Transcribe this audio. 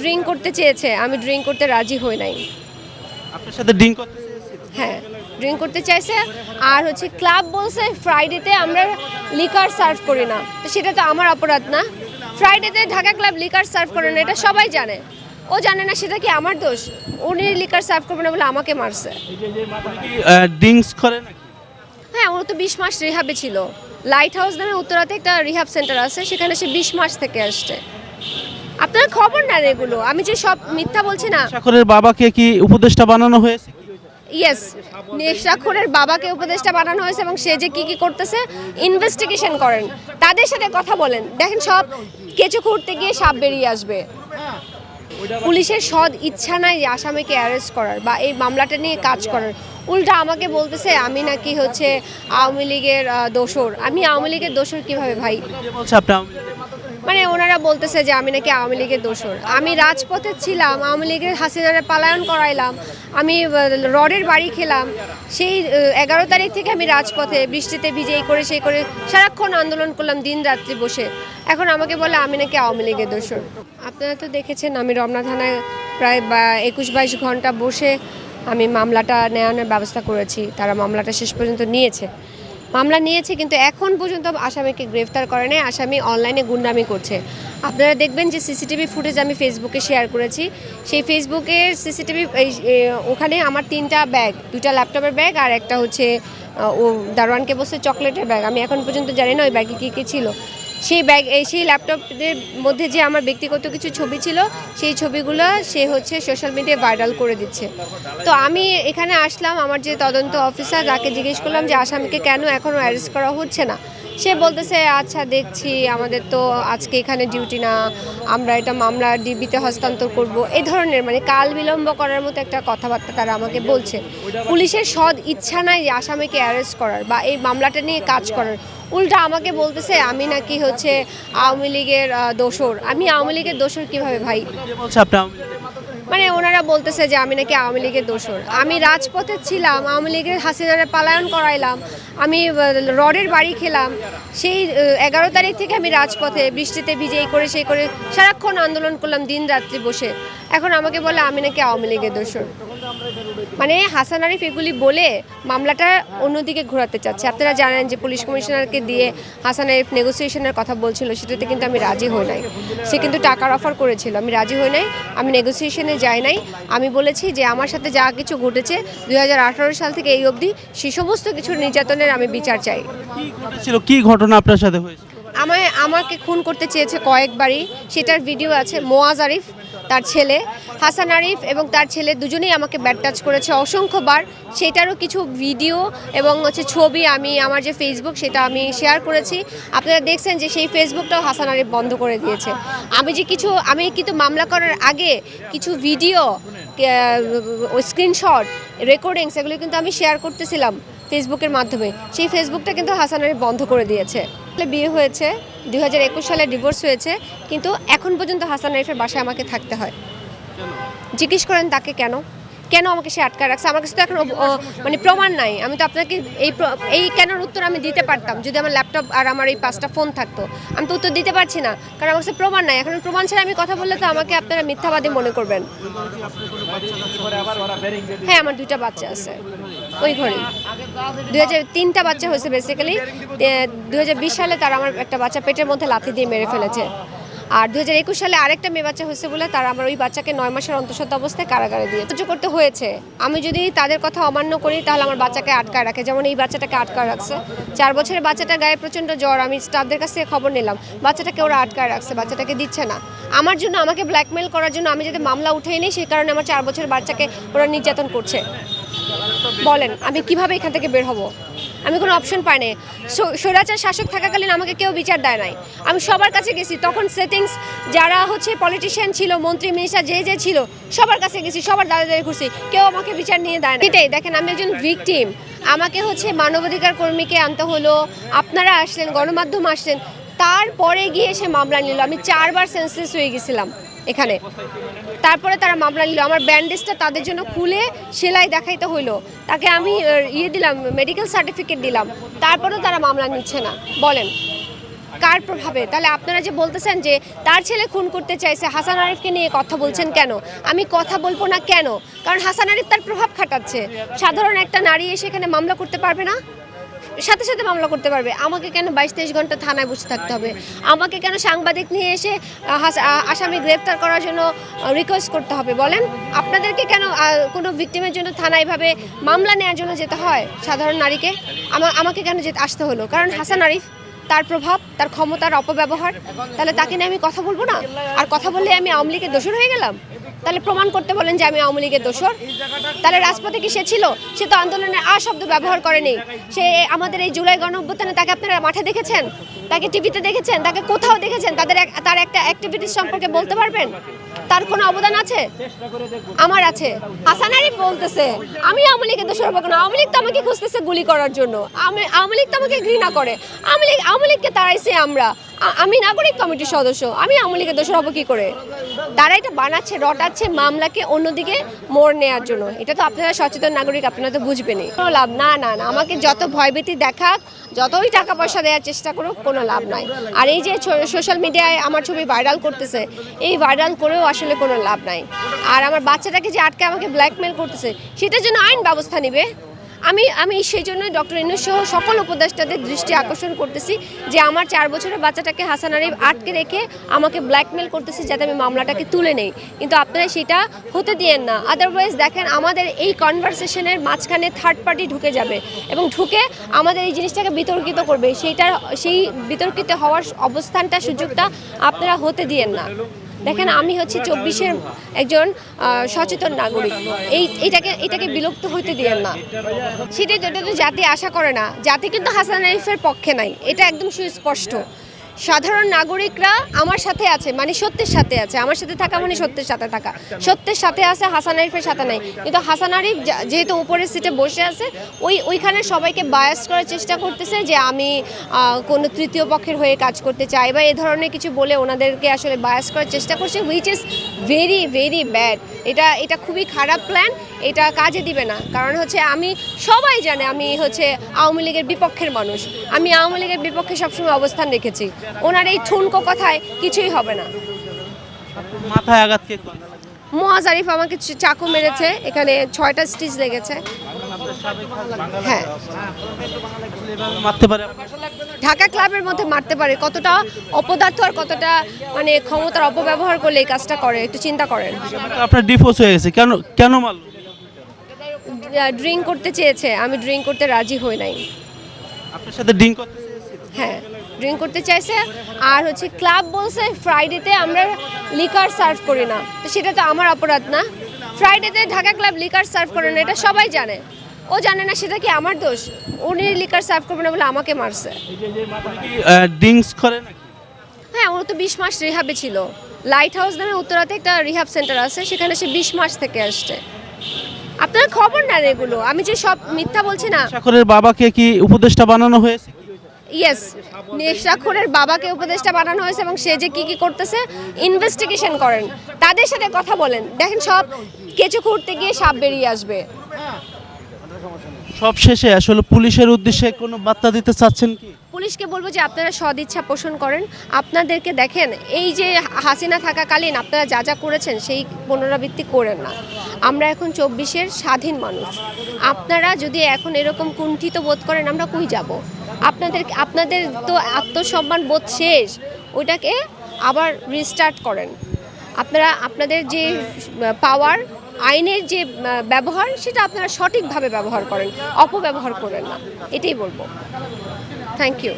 Drink করতে চেয়েছে আমি ড্রিঙ্ক করতে রাজি হই নাই। আপনার সাথে ড্রিঙ্ক করতে? হ্যাঁ ড্রিঙ্ক করতে চাইছে আর হচ্ছে ক্লাব বলছে ফ্রাইডেতে আমরা লিকার সার্ভ করি না। তো সেটা তো আমার অপরাধ না। ফ্রাইডেতে ঢাকা ক্লাব লিকার সার্ভ করে না এটা সবাই জানে। ও জানে না সেটা কি আমার দোষ? উনি লিকার সার্ভ করবে না বলে আমাকে মারছে। ড্রিঙ্কস করে হ্যাঁ ও তো বিশ মাস রিহাবে ছিল। লাইট হাউস নামে উত্তরাতে একটা রিহাব সেন্টার আছে সেখানে সে বিশ মাস থেকে আসছে। আপনার খবর না এগুলো। আমি যে সব মিথ্যা বলছি না। সাকরের বাবাকে কি উপদেষ্টা বানানো হয়েছে? ইয়েস নেশাখোরের বাবাকে উপদেষ্টা বানানো হয়েছে এবং সে যে কি কি করতেছে ইনভেস্টিগেশন করেন। তাদের সাথে কথা বলেন। দেখেন সব কেঁচো খুঁড়তে গিয়ে সাপ বেরিয়ে আসবে। পুলিশের সৎ ইচ্ছা নাই যে আসামিকে অ্যারেস্ট করার বা এই মামলাটা নিয়ে কাজ করার। উল্টা আমাকে বলতেছে আমি নাকি হচ্ছে আওয়ামী লীগের দোসর আমি আওয়ামী লীগের দোসর কীভাবে ভাই? কে বলছে আপনি আওয়ামী লীগের? মানে ওনারা বলতেছে যে আমি নাকি আওয়ামী লীগের দোসর আমি রাজপথে ছিলাম, আওয়ামী লীগের হাসিনারে পালায়ন করাইলাম, আমি রডের বাড়ি খেলাম, সেই এগারো তারিখ থেকে আমি রাজপথে বৃষ্টিতে ভিজে এই করে সেই করে সারাক্ষণ আন্দোলন করলাম দিন রাত্রি বসে। এখন আমাকে বলে আমি নাকি আওয়ামী লীগের দোসর আপনারা তো দেখেছেন আমি রমনা থানায় প্রায় একুশ বাইশ ঘণ্টা বসে আমি মামলাটা নেওয়ানোর ব্যবস্থা করেছি, তারা মামলাটা শেষ পর্যন্ত নিয়েছে। মামলা নিয়েছে, কিন্তু এখন পর্যন্ত আসামিকে গ্রেফতার করে নাই। আসামি অনলাইনে গুন্ডামি করছে। আপনারা দেখবেন যে সিসিটিভি ফুটেজ আমি ফেসবুকে শেয়ার করেছি। সেই ফেসবুকের সিসিটিভি ওখানে আমার তিনটা ব্যাগ দুটা ল্যাপটপের ব্যাগ আর একটা হচ্ছে ও দারোয়ানকে বসে চকলেটের ব্যাগ। আমি এখন পর্যন্ত জানি না ওই ব্যাগে কী কী ছিল। সেই ব্যাগ সেই ল্যাপটপের মধ্যে যে আমার ব্যক্তিগত কিছু ছবি ছিল, সেই ছবিগুলো সে হচ্ছে সোশ্যাল মিডিয়ায় ভাইরাল করে দিচ্ছে। তো আমি এখানে আসলাম, আমার যে তদন্ত অফিসার তাকে জিজ্ঞেস করলাম যে, আসামিকে কেন এখনও অ্যারেস্ট করা হচ্ছে না? সে বলতেছে আচ্ছা দেখছি, আমাদের তো আজকে এখানে ডিউটি না, আমরা এটা মামলা ডিবিতে হস্তান্তর করব। এই ধরনের মানে কাল বিলম্ব করার মতো একটা কথাবার্তা তারা আমাকে বলছে। পুলিশের সদ ইচ্ছা নাই যে আসামিকে অ্যারেস্ট করার বা এই মামলাটা নিয়ে কাজ করার। উল্টা আমাকে বলতেছে, আমি নাকি হচ্ছে আওয়ামী লীগের দোসর আমি আওয়ামী লীগের দোসর কীভাবে ভাই? মানে ওনারা বলতেছে যে আমি নাকি আওয়ামী লীগের দোষর। আমি রাজপথে ছিলাম, আওয়ামী লীগের হাসিনারে পালায়ন করাইলাম, আমি রডের বাড়ি খেলাম, সেই এগারো তারিখ থেকে আমি রাজপথে বৃষ্টিতে ভিজে এই করে সেই করে সারাক্ষণ আন্দোলন করলাম দিন রাত্রি বসে। এখন আমাকে বলে আমি নাকি আওয়ামী লীগের দোসর মানে হাসান আরিফ এগুলি বলে মামলাটা অন্যদিকে ঘোরাতে চাচ্ছে। আপনারা জানেন যে পুলিশ কমিশনারকে দিয়ে হাসান আরিফ নেগোসিয়েশনের কথা বলছিল সেটাতে কিন্তু আমি রাজি হই নাই। সে কিন্তু টাকার অফার করেছিল। আমি রাজি হই নাই আমি নেগোসিয়েশনে যাই নাই। আমি বলেছি যে আমার সাথে যা কিছু ঘটেছে দুই হাজার আঠারো সাল থেকে এই অবধি সে সমস্ত কিছু নির্যাতনের আমি বিচার চাই। কি কি ঘটনা আপনার সাথে হয়েছে? আমায় আমাকে খুন করতে চেয়েছে কয়েকবারই। সেটার ভিডিও আছে মোয়াজ আরিফ। তার ছেলে হাসান আরিফ এবং তার ছেলে দুজনেই আমাকে ব্যাট টাচ করেছে অসংখ্যবার। সেটারও কিছু ভিডিও এবং হচ্ছে ছবি আমি আমার যে ফেসবুক সেটা আমি শেয়ার করেছি। আপনারা দেখছেন যে সেই ফেসবুকটাও হাসান আরিফ বন্ধ করে দিয়েছে। আমি যে কিছু, আমি কিন্তু মামলা করার আগে কিছু ভিডিও স্ক্রিনশট রেকর্ডিংস এগুলো কিন্তু আমি শেয়ার করতেছিলাম ফেসবুকের মাধ্যমে। সেই ফেসবুকটা কিন্তু হাসান আরিফ বন্ধ করে দিয়েছে। বিয়ে হয়েছে দুই হাজার একুশ সালে ডিভোর্স হয়েছে, কিন্তু এখন পর্যন্ত হাসান রাইফের বাসায় আমাকে থাকতে হয়। জিজ্ঞেস করেন, তাকে কেন? কেন আমাকে সে আটকায় রাখছে? আমার কাছে তো এখন মানে প্রমাণ নাই। আমি তো আপনাকে এই এই কেনর উত্তর আমি দিতে পারতাম, যদি আমার ল্যাপটপ আর আমার এই পাঁচটা ফোন থাকতো। আমি তো উত্তর দিতে পারছি না, কারণ আমার কাছে প্রমাণ নাই। এখন প্রমাণ ছাড়া আমি কথা বললে তো আমাকে আপনারা মিথ্যাবাদী মনে করবেন। হ্যাঁ আমার দুইটা বাচ্চা আছে, ওই ঘরে দুই হাজার তিনটা বাচ্চা হয়েছে বেসিক্যালি দু হাজার বিশ সালে তারা আমার একটা বাচ্চা পেটের মধ্যে লাথি দিয়ে মেরে ফেলেছে। আর দু হাজার একুশ সালে আরেকটা মেয়ে বাচ্চা হয়েছে বলে তারা আমার ওই বাচ্চাকে নয় মাসের অন্তঃসত্ত্বা অবস্থায় কারাগারে দিয়ে সহ্য করতে হয়েছে। আমি যদি তাদের কথা অমান্য করি, তাহলে আমার বাচ্চাকে আটকায় রাখে। যেমন এই বাচ্চাটাকে আটকায় রাখছে। চার বছরের বাচ্চাটা গায়ে প্রচণ্ড জ্বর। আমি স্টাফদের কাছ খবর নিলাম। বাচ্চাটাকে ওরা আটকায় রাখছে। বাচ্চাটাকে দিচ্ছে না। আমার জন্য, আমাকে ব্ল্যাকমেল করার জন্য আমি যাতে মামলা উঠেই নিই সেই কারণে আমার চার বছরের বাচ্চাকে ওরা নির্যাতন করছে। বলেন, আমি কীভাবে এখান থেকে বের হব? আমি কোনো অপশন পাই নাই। স্ব- স্বৈরাচার শাসক থাকাকালীন আমাকে কেউ বিচার দেয় নাই। আমি সবার কাছে গেছি, তখন সেটিংস যারা হচ্ছে পলিটিশিয়ান ছিল, মন্ত্রী মিনিস্টার যে যে ছিল, সবার কাছে গেছি, সবার দাঁড়িয়ে দাঁড়িয়ে ঘুরছি। কেউ আমাকে বিচার নিয়ে দেয় না এটাই, দেখেন, আমি একজন ভিকটিম আমাকে হচ্ছে মানবাধিকার কর্মীকে আনতে হলো, আপনারা আসলেন, গণমাধ্যম আসলেন, তারপরে গিয়ে সে মামলা নিল। আমি চারবার সেন্সলেস হয়ে গেছিলাম। এখানে। তারপরে তারা মামলা নিল। আমার ব্যান্ডেজটা তাদের জন্য খুলে সেলাই দেখাইতে হইল। তাকে আমি ইয়ে দিলাম মেডিকেল সার্টিফিকেট দিলাম। তারপরেও তারা মামলা নিচ্ছে না। বলেন, কার প্রভাবে? তাহলে আপনারা যে বলতেছেন যে তার ছেলে খুন করতে চাইছে, হাসান আরিফকে নিয়ে কথা বলছেন কেন? আমি কথা বলব না কেন? কারণ হাসান আরিফ তার প্রভাব খাটাচ্ছে। সাধারণ একটা নারী এসে এখানে মামলা করতে পারবে না? সাথে সাথে মামলা করতে পারবে। আমাকে কেন বাইশ তেইশ ঘণ্টা থানায় বসে থাকতে হবে? আমাকে কেন সাংবাদিক নিয়ে এসে আসামি গ্রেফতার করার জন্য রিকোয়েস্ট করতে হবে বলেন? আপনাদেরকে কেন কোনো ভিক্টিমের জন্য থানায় এভাবে মামলা নেওয়ার জন্য যেতে হয় সাধারণ নারীকে? আমা- আমাকে কেন যেতে, আসতে হলো? কারণ হাসান আরিফ, তার প্রভাব, তার ক্ষমতার অপব্যবহার, তাহলে তাকে নিয়ে আমি কথা বলব না? আর কথা বললে আমি আওয়ামী লীগের দোষর হয়ে গেলাম? তাহলে প্রমাণ করতে বলেন যে আমি আওয়ামী লীগের দোষর। তাহলে রাজপথে কি সে ছিল? সে তো আন্দোলনের আ শব্দ ব্যবহার করেনি। সে আমাদের এই জুলাই গণ অভ্যুত্থানে তাকে আপনারা মাঠে দেখেছেন? তাকে টিভিতে দেখেছেন? তাকে কোথাও দেখেছেন? তাদের তার একটা অ্যাক্টিভিটিস সম্পর্কে বলতে পারবেন? তার কোনো অবদান আছে? আমার আছে। হাসান আরিফ বলতেছে, আমি আওয়ামী লীগের দোষর হব কেন? আওয়ামী লীগ তো আমাকে খুঁজতেছে গুলি করার জন্য। আওয়ামী লীগ তো আমাকে ঘৃণা করে। আওয়ামী লীগ আওয়ামী লীগকে তাড়াইছে আমরা। আমি নাগরিক কমিটির সদস্য, আমি আওয়ামী লীগের দোষর হব কি করে? তারা এটা বানাচ্ছে, রটাচ্ছে মামলাকে অন্যদিকে মোড় নেওয়ার জন্য। এটা তো আপনারা সচেতন নাগরিক, আপনারা তো বুঝবেনই। কোনো লাভ, না না না, আমাকে যত ভয়ভীতি দেখাক, যতই টাকা পয়সা দেওয়ার চেষ্টা করুক, কোনো লাভ নাই। আর এই যে সোশ্যাল মিডিয়ায় আমার ছবি ভাইরাল করতেছে, এই ভাইরাল করেও আসলে কোনো লাভ নাই। আর আমার বাচ্চাটাকে যে আটকে আমাকে ব্ল্যাকমেল করতেছে, সেটার জন্য আইন ব্যবস্থা নেবে? আমি আমি সেই জন্য ডক্টর ইনুস সহ সকল উপদেষ্টাদের দৃষ্টি আকর্ষণ করতেছি যে আমার চার বছরের বাচ্চাটাকে হাসান আরিফ আটকে রেখে আমাকে ব্ল্যাকমেল করতেছে যাতে আমি মামলাটাকে তুলে নেই। কিন্তু আপনারা সেটা হতে দিয়েন না। আদারওয়াইজ দেখেন আমাদের এই কনভারসেশনের মাঝখানে থার্ড পার্টি ঢুকে যাবে এবং ঢুকে আমাদের এই জিনিসটাকে বিতর্কিত করবে। সেইটার, সেই বিতর্কিত হওয়ার অবস্থানটা, সুযোগটা আপনারা হতে দিয়েন না। দেখেন, আমি হচ্ছে চব্বিশের একজন সচেতন নাগরিক। এই, এটাকে এটাকে বিলুপ্ত হইতে দিয়েন না। সেটা যেটা তো জাতি আশা করে না। জাতি কিন্তু হাসান আরিফের পক্ষে নাই। এটা একদম সুস্পষ্ট। সাধারণ নাগরিকরা আমার সাথে আছে মানে সত্যের সাথে আছে। আমার সাথে থাকা মানে সত্যের সাথে থাকা। সত্যের সাথে আছে, হাসান আরিফের সাথে নাই। কিন্তু হাসান আরিফ যেহেতু উপরের সিটে বসে আছে, ওই, ওইখানে সবাইকে বায়াস করার চেষ্টা করতেছে যে আমি কোনো তৃতীয় পক্ষের হয়ে কাজ করতে চাই বা এ ধরনের কিছু বলে ওনাদেরকে আসলে বায়াস করার চেষ্টা করছে which is very very bad এটা এটা খুবই খারাপ প্ল্যান এটা কাজে দিবে না। কারণ হচ্ছে আমি সবাই জানে আমি হচ্ছে আওয়ামী লীগের বিপক্ষের মানুষ। আমি আওয়ামী লীগের বিপক্ষে সবসময় অবস্থান রেখেছি। ওনার এই ঠুনকো কথায় কিছুই হবে না। মাথায় আঘাত কে করে? মোয়াজ আরিফ আমাকে চাকু মেরেছে এখানে ছয়টা স্টিচ লেগেছে। হ্যাঁ? ঢাকা ক্লাবের মধ্যে মারতে পারে। কতটা অপদার্থ আর কতটা মানে ক্ষমতার অপব্যবহার করলে এই কাজটা করে একটু চিন্তা করেন। আপনার ডিফোর্স হয়ে গেছে। কেন কেন মারলো? ড্রিঙ্ক করতে চেয়েছে। আমি ড্রিঙ্ক করতে রাজি হই নাই। আপনার সাথে ডিং করতে হ্যাঁ ড্রিঙ্ক করতে চাইছে। আর হচ্ছে ক্লাব বলছে ফ্রাইডেতে আমরা লিকার সার্ভ করি না। তো সেটা তো আমার অপরাধ না। ফ্রাইডেতে ঢাকা ক্লাব লিকার সার্ভ করে না এটা সবাই জানে। ও জানে না সেটা কি আমার দোষ? উনি লিকার সার্ভ করবে না বলে আমাকে মারছে। ড্রিঙ্কস করে নাকি? হ্যাঁ ও তো বিশ মাস রিহাবে ছিল। লাইট হাউস নামে উত্তরাতে একটা রিহাব সেন্টার আছে সেখানে সে বিশ মাস থেকে আসছে। আপনার খবর না এগুলো। আমি যে সব মিথ্যা বলছি না। সাকরের বাবাকে কি উপদেষ্টা বানানো হয়েছে? ইয়েস নেশাখোরের বাবাকে উপদেষ্টা বানানো হয়েছে এবং সে যে কি কি করতেছে ইনভেস্টিগেশন করেন। তাদের সাথে কথা বলেন। দেখেন সব কেঁচো খুঁড়তে গিয়ে সাপ বেরিয়ে আসবে। সব শেষে আসলে পুলিশের উদ্দেশ্যে কোনো বার্তা দিতে চাচ্ছেন কি? পুলিশকে বলব যে আপনারা সদিচ্ছা পোষণ করেন। আপনাদেরকে দেখেন এই যে হাসিনা থাকাকালীন আপনারা যা যা করেছেন সেই পুনরাবৃত্তি করেন না। আমরা এখন চব্বিশের স্বাধীন মানুষ। আপনারা যদি এখন এরকম কুণ্ঠিত বোধ করেন আমরা কই যাব? আপনাদের আপনাদের তো আত্মসম্মান বোধ শেষ। ওইটাকে আবার রিস্টার্ট করেন। আপনারা আপনাদের যে পাওয়ার আইনের যে ব্যবহার, সেটা আপনারা সঠিকভাবে ব্যবহার করেন, অপব্যবহার করেন না। এটাই বলব। Thank you